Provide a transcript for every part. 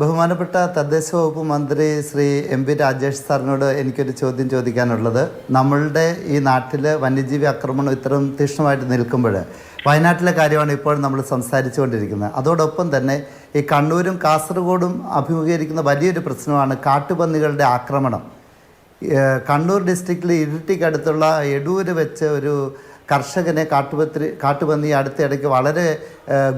ബഹുമാനപ്പെട്ട തദ്ദേശ വകുപ്പ് മന്ത്രി ശ്രീ എം പി രാജേഷ് സാറിനോട് എനിക്കൊരു ചോദ്യം ചോദിക്കാനുള്ളത്. നമ്മളുടെ ഈ നാട്ടിൽ വന്യജീവി ആക്രമണം ഇത്രയും തീക്ഷ്ണമായിട്ട് നിൽക്കുമ്പോൾ വയനാട്ടിലെ കാര്യമാണ് ഇപ്പോൾ നമ്മൾ സംസാരിച്ചുകൊണ്ടിരിക്കുന്നത്. അതോടൊപ്പം തന്നെ ഈ കണ്ണൂരും കാസർഗോഡും അഭിമുഖീകരിക്കുന്ന വലിയൊരു പ്രശ്നമാണ് കാട്ടുപന്നികളുടെ ആക്രമണം. കണ്ണൂർ ഡിസ്ട്രിക്റ്റിൽ ഇരിട്ടിക്കടുത്തുള്ള എടൂര് വെച്ച് ഒരു കർഷകനെ കാട്ടുപത്രി കാട്ടുപന്നി അടുത്തിടയ്ക്ക് വളരെ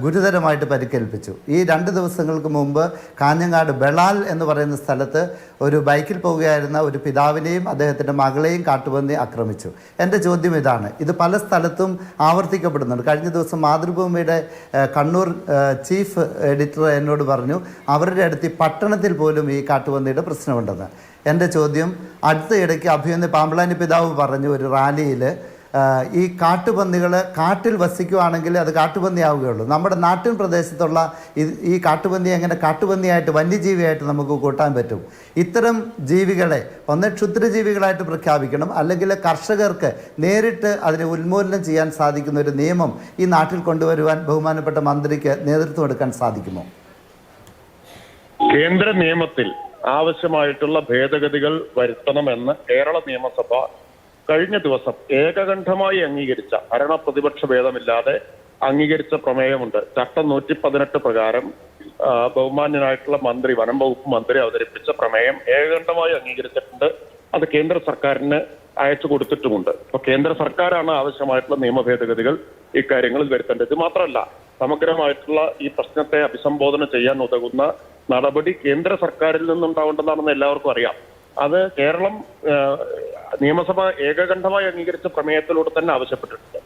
ഗുരുതരമായിട്ട് പരിക്കേൽപ്പിച്ചു. ഈ രണ്ട് ദിവസങ്ങൾക്ക് മുമ്പ് കാഞ്ഞങ്ങാട് ബളാൽ എന്ന് പറയുന്ന സ്ഥലത്ത് ഒരു ബൈക്കിൽ പോവുകയായിരുന്ന ഒരു പിതാവിനെയും അദ്ദേഹത്തിന്റെ മകളെയും കാട്ടുപന്നി ആക്രമിച്ചു. എന്റെ ചോദ്യം ഇതാണ്. ഇത് പല സ്ഥലത്തും ആവർത്തിക്കപ്പെടുന്നുണ്ട്. കഴിഞ്ഞ ദിവസം മാതൃഭൂമിയുടെ കണ്ണൂർ ചീഫ് എഡിറ്റർ എന്നോട് പറഞ്ഞു അവരുടെ അടുത്ത് ഈ പട്ടണത്തിൽ പോലും ഈ കാട്ടുപന്നിയുടെ പ്രശ്നമുണ്ടെന്ന്. എന്റെ ചോദ്യം അടുത്ത ഇടയ്ക്ക് അഭിമന്യ പാമ്പളാനി പിതാവ് പറഞ്ഞു ഒരു റാലിയിൽ ഈ കാട്ടുപന്നികൾ കാട്ടിൽ വസിക്കുവാണെങ്കിൽ അത് കാട്ടുപന്നിയാവുകയുള്ളൂ. നമ്മുടെ നാട്ടിൻ പ്രദേശത്തുള്ള ഈ- കാട്ടുപന്നി എങ്ങനെ കാട്ടുപന്നിയായിട്ട് വന്യജീവിയായിട്ട് നമുക്ക് കൂട്ടാൻ പറ്റും. ഇത്തരം ജീവികളെ ഒന്ന് ക്ഷുദ്രജീവികളായിട്ട് പ്രഖ്യാപിക്കണം. അല്ലെങ്കിൽ കർഷകർക്ക് നേരിട്ട് അതിനെ ഉന്മൂലനം ചെയ്യാൻ സാധിക്കുന്ന ഒരു നിയമം ഈ നാട്ടിൽ കൊണ്ടുവരുവാൻ ബഹുമാനപ്പെട്ട മന്ത്രിക്ക് നേതൃത്വം എടുക്കാൻ സാധിക്കുമോ? കേന്ദ്ര നിയമത്തിൽ ആവശ്യമായിട്ടുള്ള ഭേദഗതികൾ വരുത്തണമെന്ന് കേരള നിയമസഭ കഴിഞ്ഞ ദിവസം ഏകകണ്ഠമായി അംഗീകരിച്ച ഭരണ പ്രതിപക്ഷ ഭേദമില്ലാതെ അംഗീകരിച്ച പ്രമേയമുണ്ട്. ചട്ടം നൂറ്റി പതിനെട്ട് പ്രകാരം ബഹുമാന്യനായിട്ടുള്ള മന്ത്രി വനം വകുപ്പ് മന്ത്രി അവതരിപ്പിച്ച പ്രമേയം ഏകകണ്ഠമായി അംഗീകരിച്ചിട്ടുണ്ട്. അത് കേന്ദ്ര സർക്കാരിന് അയച്ചു കൊടുത്തിട്ടുമുണ്ട്. അപ്പൊ കേന്ദ്ര സർക്കാരാണ് ആവശ്യമായിട്ടുള്ള നിയമ ഭേദഗതികൾ ഇക്കാര്യങ്ങളിൽ വരുത്തേണ്ടത്. ഇത് മാത്രമല്ല സമഗ്രമായിട്ടുള്ള ഈ പ്രശ്നത്തെ അഭിസംബോധന ചെയ്യാൻ ഉതകുന്ന നടപടി കേന്ദ്ര സർക്കാരിൽ നിന്നുണ്ടാവേണ്ടതാണെന്ന് എല്ലാവർക്കും അറിയാം. അത് കേരളം നിയമസഭ ഏകകണ്ഠമായി അംഗീകരിച്ച പ്രമേയത്തിലൂടെ തന്നെ ആവശ്യപ്പെട്ടിട്ടുണ്ട്.